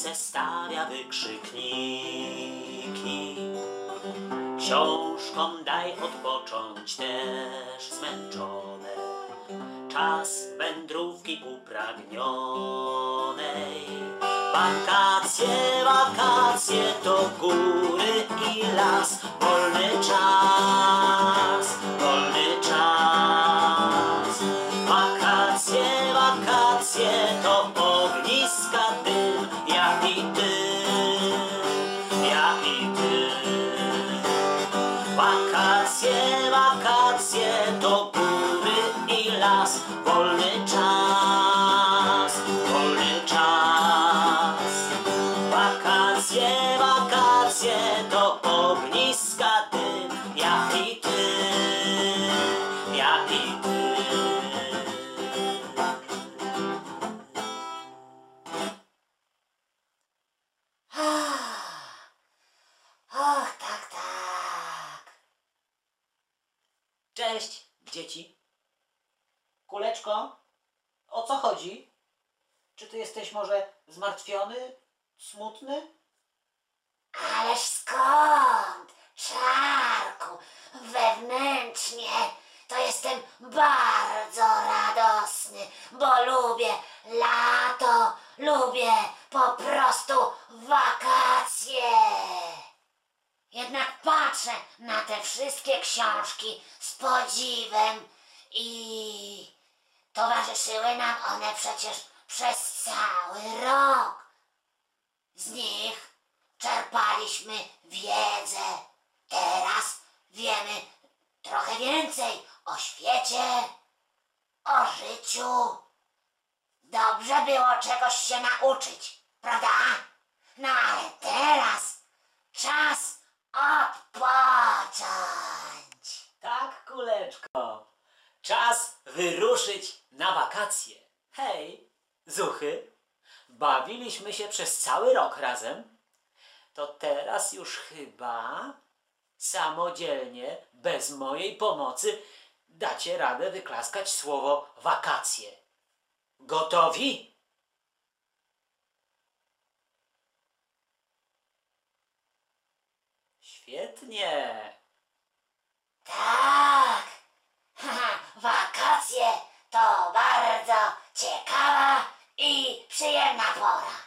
serce stawia wykrzykniki. Książkom daj odpocząć też zmęczone. Czas wędrówki upragnionej. Wakacje, wakacje to góry i las. Wolny czas, wolny czas. I las, wolny czas, wewnętrznie to jestem bardzo radosny, bo lubię lato, lubię po prostu wakacje. Jednak patrzę na te wszystkie książki z podziwem i towarzyszyły nam one przecież przez cały rok. Z nich czerpaliśmy wiedzę. Teraz wiemy trochę więcej o świecie, o życiu. Dobrze było czegoś się nauczyć, prawda? No ale teraz czas odpocząć. Tak, kuleczko. Czas wyruszyć na wakacje. Hej, zuchy, bawiliśmy się przez cały rok razem. To teraz już chyba samodzielnie, bez mojej pomocy, dacie radę wyklaskać słowo wakacje. Gotowi? Świetnie. Tak, Haha, wakacje to bardzo ciekawa i przyjemna pora.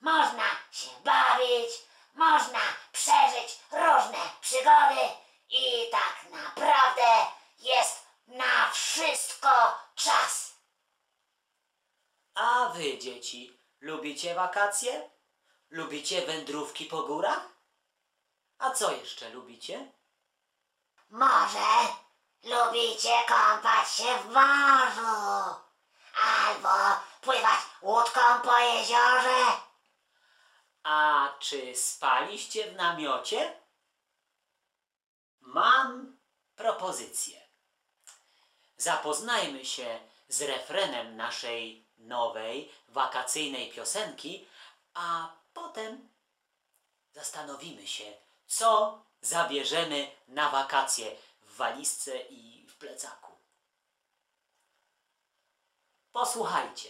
Można się bawić, można przeżyć różne przygody i tak naprawdę jest na wszystko czas. A wy, dzieci, lubicie wakacje? Lubicie wędrówki po górach? A co jeszcze lubicie? Może lubicie kąpać się w morzu albo pływać łódką po jeziorze. A czy spaliście w namiocie? Mam propozycję. Zapoznajmy się z refrenem naszej nowej, wakacyjnej piosenki, a potem zastanowimy się, co zabierzemy na wakacje w walizce i w plecaku. Posłuchajcie.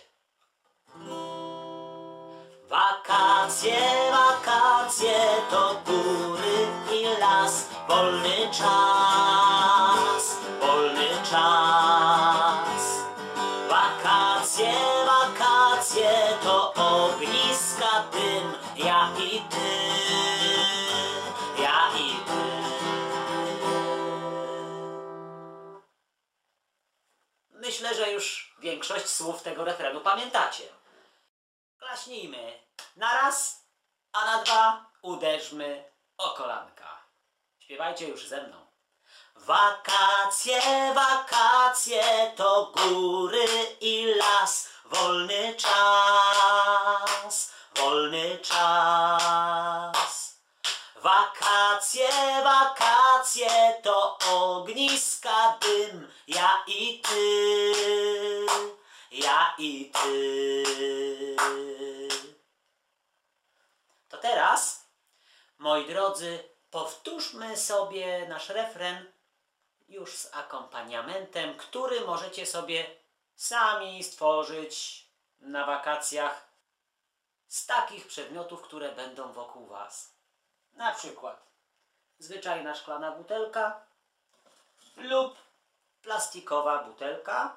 Wakacje, wakacje to góry i las, wolny czas, wolny czas. Myślę, że już większość słów tego refrenu pamiętacie. Klaśnijmy na raz, a na dwa uderzmy o kolanka. Śpiewajcie już ze mną. Wakacje, wakacje to góry i las, wolny czas, wolny czas. Wakacje, wakacje to ogniska dym, ja i ty, ja i ty. To teraz, moi drodzy, powtórzmy sobie nasz refren już z akompaniamentem, który możecie sobie sami stworzyć na wakacjach z takich przedmiotów, które będą wokół Was. Na przykład zwyczajna szklana butelka lub plastikowa butelka,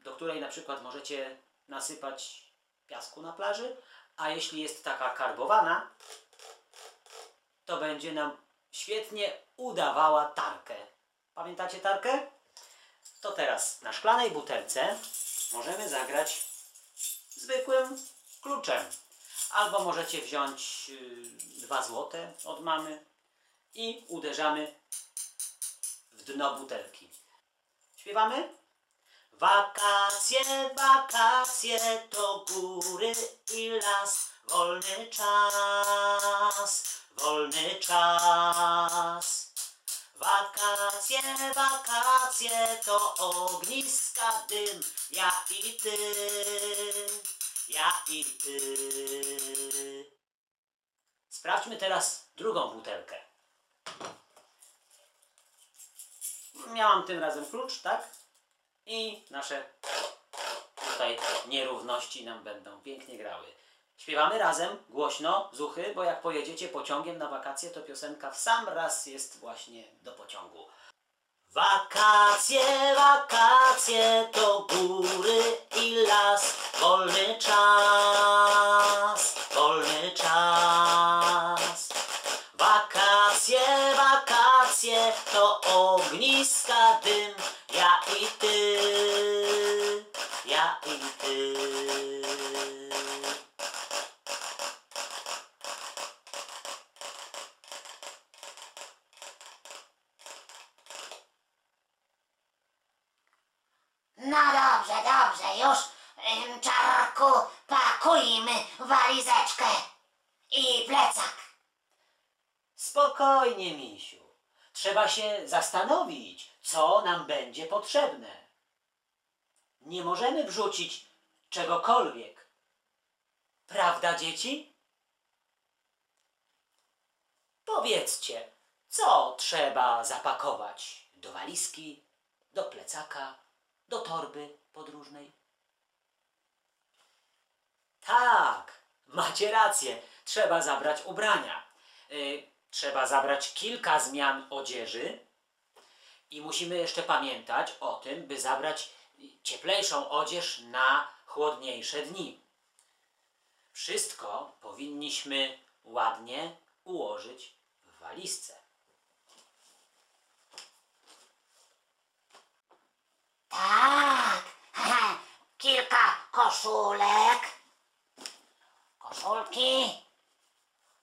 do której na przykład możecie nasypać piasku na plaży, a jeśli jest taka karbowana, to będzie nam świetnie udawała tarkę. Pamiętacie tarkę? To teraz na szklanej butelce możemy zagrać zwykłym kluczem. Albo możecie wziąć yy, dwa złote od mamy i uderzamy w dno butelki. Śpiewamy? Wakacje, wakacje to góry i las, wolny czas, wolny czas. Wakacje, wakacje to ogniska dym, ja i ty, ja i ty. Sprawdźmy teraz drugą butelkę. Miałam tym razem klucz, tak? I nasze tutaj nierówności nam będą pięknie grały. Śpiewamy razem, głośno, zuchy, bo jak pojedziecie pociągiem na wakacje, to piosenka w sam raz jest właśnie do pociągu. Wakacje, wakacje to góry i las, wolny czas, wolny czas. Wakacje to ogniska dym, ja i ty, ja i ty. No dobrze, dobrze, już ym, czarku pakujmy walizeczkę i plecak. Spokojnie, misiu. Trzeba się zastanowić, co nam będzie potrzebne. Nie możemy wrzucić czegokolwiek. Prawda, dzieci? Powiedzcie, co trzeba zapakować do walizki, do plecaka, do torby podróżnej? Tak, macie rację. Trzeba zabrać ubrania. Y, trzeba zabrać kilka zmian odzieży i musimy jeszcze pamiętać o tym, by zabrać cieplejszą odzież na chłodniejsze dni. Wszystko powinniśmy ładnie ułożyć w walizce. Tak, kilka koszulek, koszulki,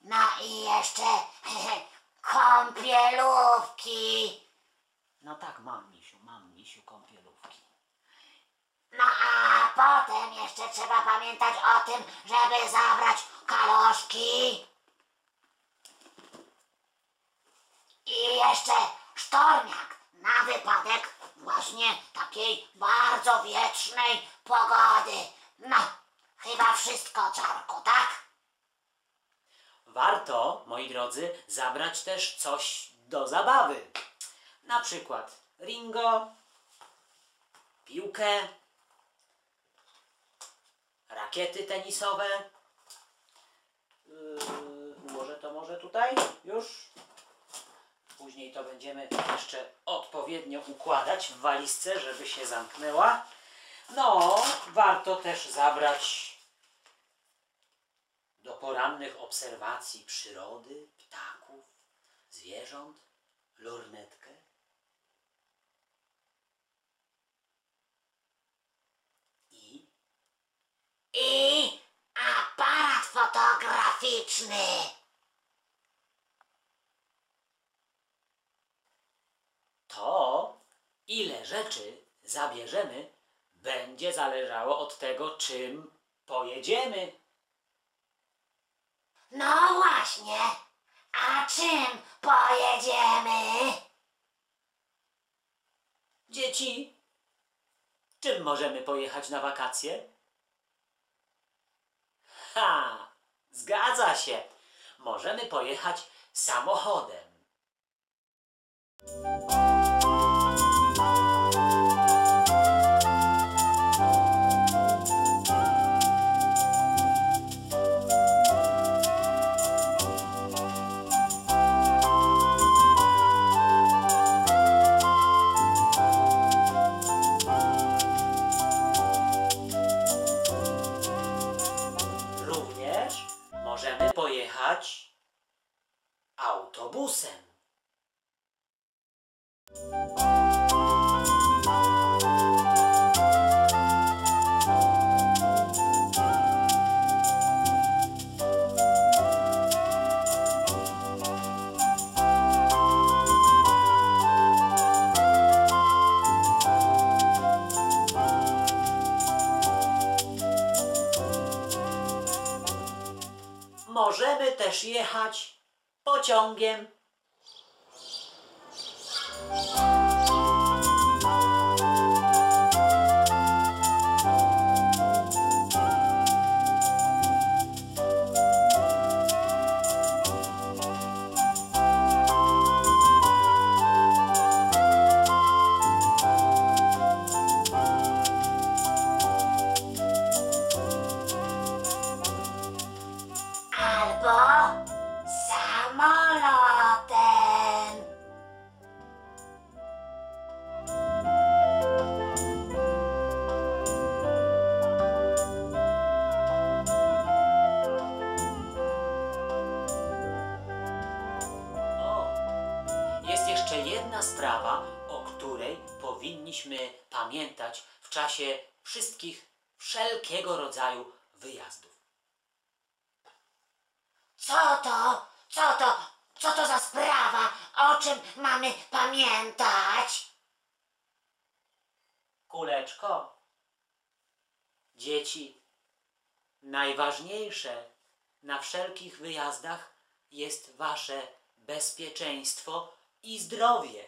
no i jeszcze kąpielówki. No tak, mam misiu, mam misiu kąpielówki. No a potem jeszcze trzeba pamiętać o tym, żeby zabrać kaloszki. I jeszcze sztorniak na wypadek właśnie takiej bardzo wietrznej pogody. No, chyba wszystko, Czarku, tak? Warto, moi drodzy, zabrać też coś do zabawy. Na przykład ringo, piłkę, rakiety tenisowe. Yy, może to może tutaj już? Później to będziemy jeszcze odpowiednio układać w walizce, żeby się zamknęła. No, warto też zabrać do porannych obserwacji przyrody, ptaków, zwierząt, lornetkę. I I aparat fotograficzny. to, ile rzeczy zabierzemy, będzie zależało od tego, czym pojedziemy. No właśnie, a czym pojedziemy? Dzieci, czym możemy pojechać na wakacje? Ha! Zgadza się! Możemy pojechać samochodem. Co to? Co to? Co to za sprawa? O czym mamy pamiętać? Kuleczko, dzieci, najważniejsze na wszelkich wyjazdach jest wasze bezpieczeństwo i zdrowie.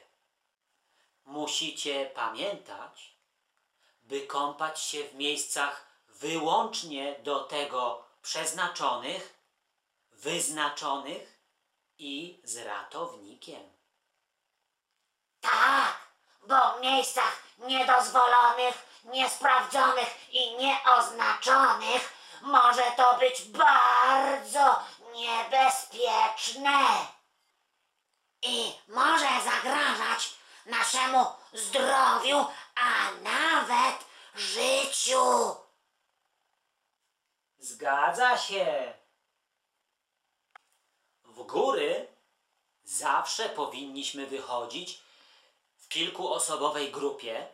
Musicie pamiętać, by kąpać się w miejscach wyłącznie do tego przeznaczonych, wyznaczonych i z ratownikiem. Tak, bo w miejscach niedozwolonych, niesprawdzonych i nieoznaczonych może to być bardzo niebezpieczne. I może zagrażać naszemu zdrowiu, a nawet życiu. Zgadza się. W góry zawsze powinniśmy wychodzić w kilkuosobowej grupie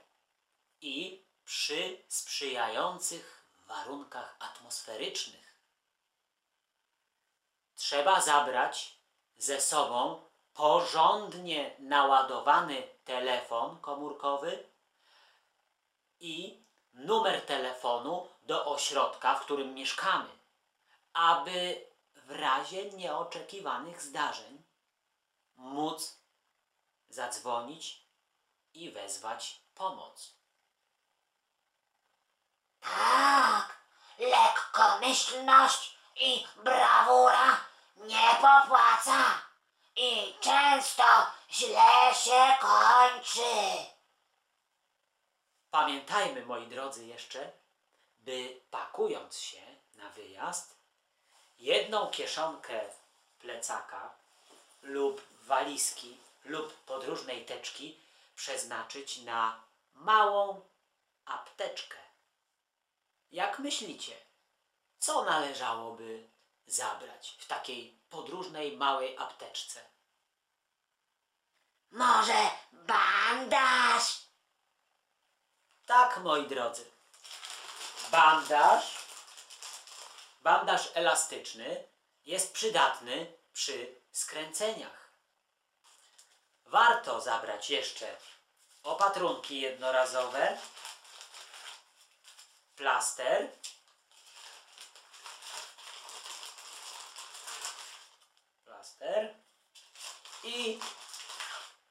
i przy sprzyjających warunkach atmosferycznych. Trzeba zabrać ze sobą porządnie naładowany telefon komórkowy i numer telefonu do ośrodka, w którym mieszkamy, aby w razie nieoczekiwanych zdarzeń móc zadzwonić i wezwać pomoc. Tak, lekkomyślność i brawura nie popłaca i często źle się kończy. Pamiętajmy, moi drodzy, jeszcze, by pakując się na wyjazd, jedną kieszonkę plecaka lub walizki lub podróżnej teczki przeznaczyć na małą apteczkę. Jak myślicie, co należałoby zabrać w takiej podróżnej małej apteczce? Może bandaż? Tak, moi drodzy. Bandaż, bandaż elastyczny jest przydatny przy skręceniach. Warto zabrać jeszcze opatrunki jednorazowe, plaster, plaster i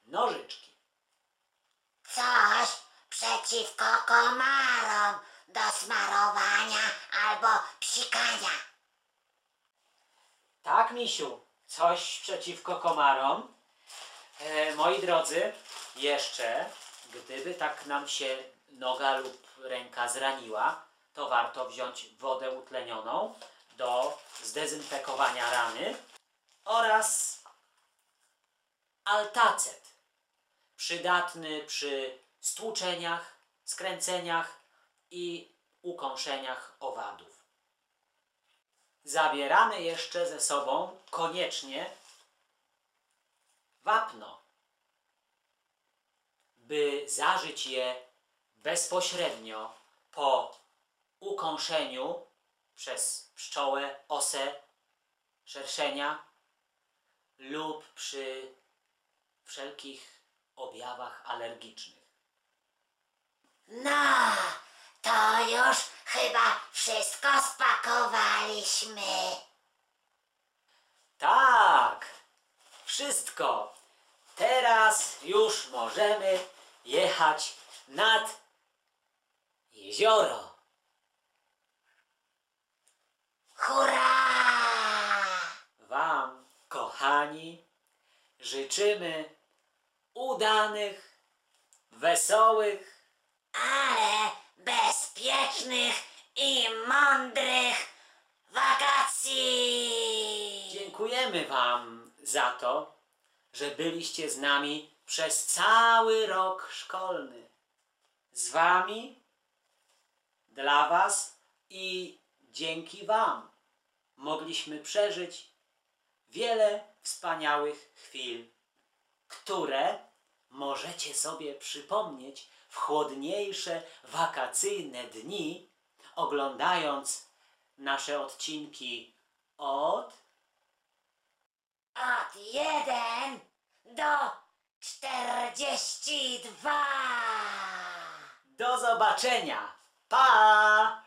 nożyczki. Coś przeciwko komarom do smarowania albo psikania. Tak, misiu, coś przeciwko komarom. E, moi drodzy, jeszcze, gdyby tak nam się noga lub ręka zraniła, to warto wziąć wodę utlenioną do zdezynfekowania rany oraz altacet, przydatny przy stłuczeniach, skręceniach i ukąszeniach owadów. Zabieramy jeszcze ze sobą koniecznie wapno, by zażyć je bezpośrednio po ukąszeniu przez pszczołę, osę, szerszenia lub przy wszelkich objawach alergicznych. No, to już chyba wszystko spakowaliśmy. Tak, wszystko. Teraz już możemy jechać nad jezioro. Hurra! Wam, kochani, życzymy udanych, wesołych, Ale bezpiecznych i mądrych wakacji! Dziękujemy Wam za to, że byliście z nami przez cały rok szkolny. Z Wami, dla Was i dzięki Wam mogliśmy przeżyć wiele wspaniałych chwil, które możecie sobie przypomnieć w chłodniejsze wakacyjne dni, oglądając nasze odcinki od Od jeden do czterdzieści dwa. Do zobaczenia. Pa!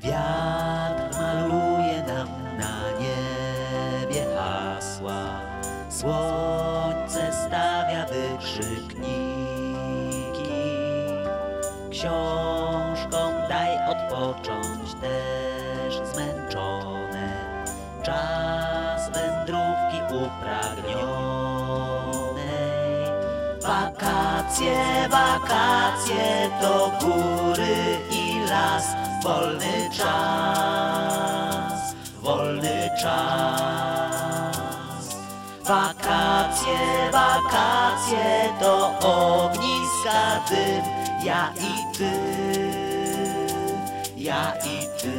Wiatr maluje nam na niebie hasła, słońce stawia wykrzykniki. Książką daj odpocząć też zmęczone, czas wędrówki upragnionej. Wakacje, wakacje to góry i las, wolny czas, wolny czas. Wakacje, wakacje to ogniska dym, ja i ty, ja i ty.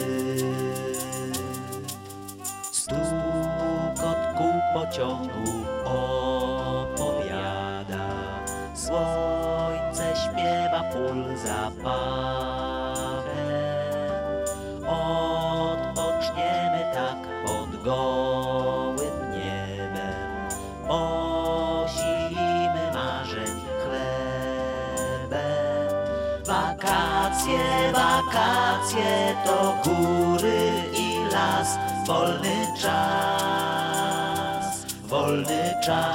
Stukot kół pociągu opowiada Słońce śpiewa pól zapachem wakacje to góry i las, wolny czas, wolny czas.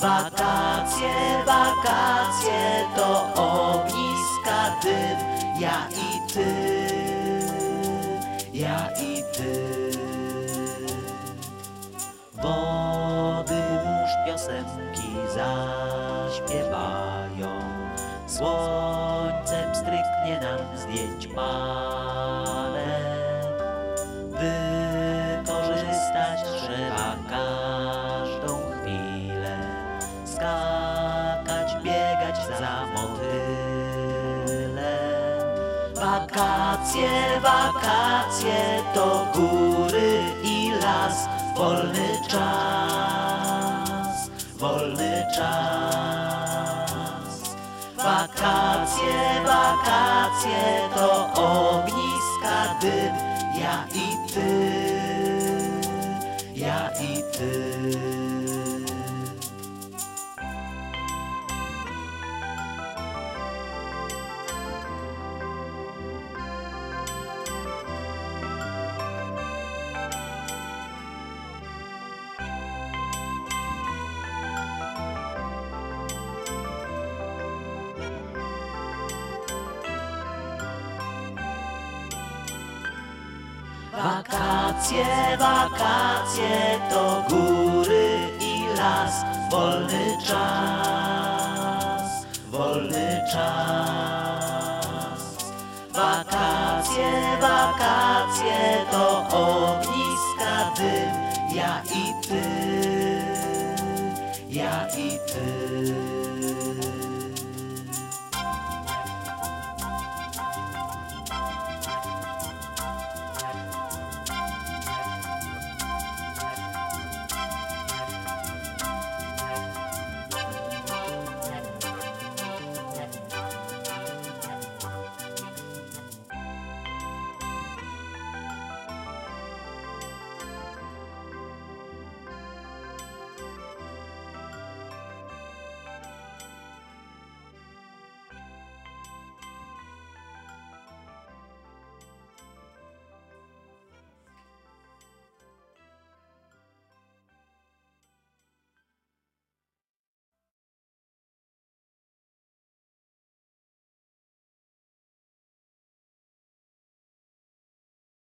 Wakacje, wakacje to ogniska dym, ja i ty, ja i ty. Wody mórz piosenki zaśpiewają pstryknie nam zdjęć parę Wykorzystać trzeba każdą chwilę. Skakać, biegać za motylem Wakacje, wakacje to góry i las, wolny czas, wolny czas. Wakacje, wakacje to ogniska dym, ja i ty, ja i ty. Wakacje, wakacje to góry i las, wolny czas, wolny czas. Wakacje, wakacje to ogniska dym, ja i ty.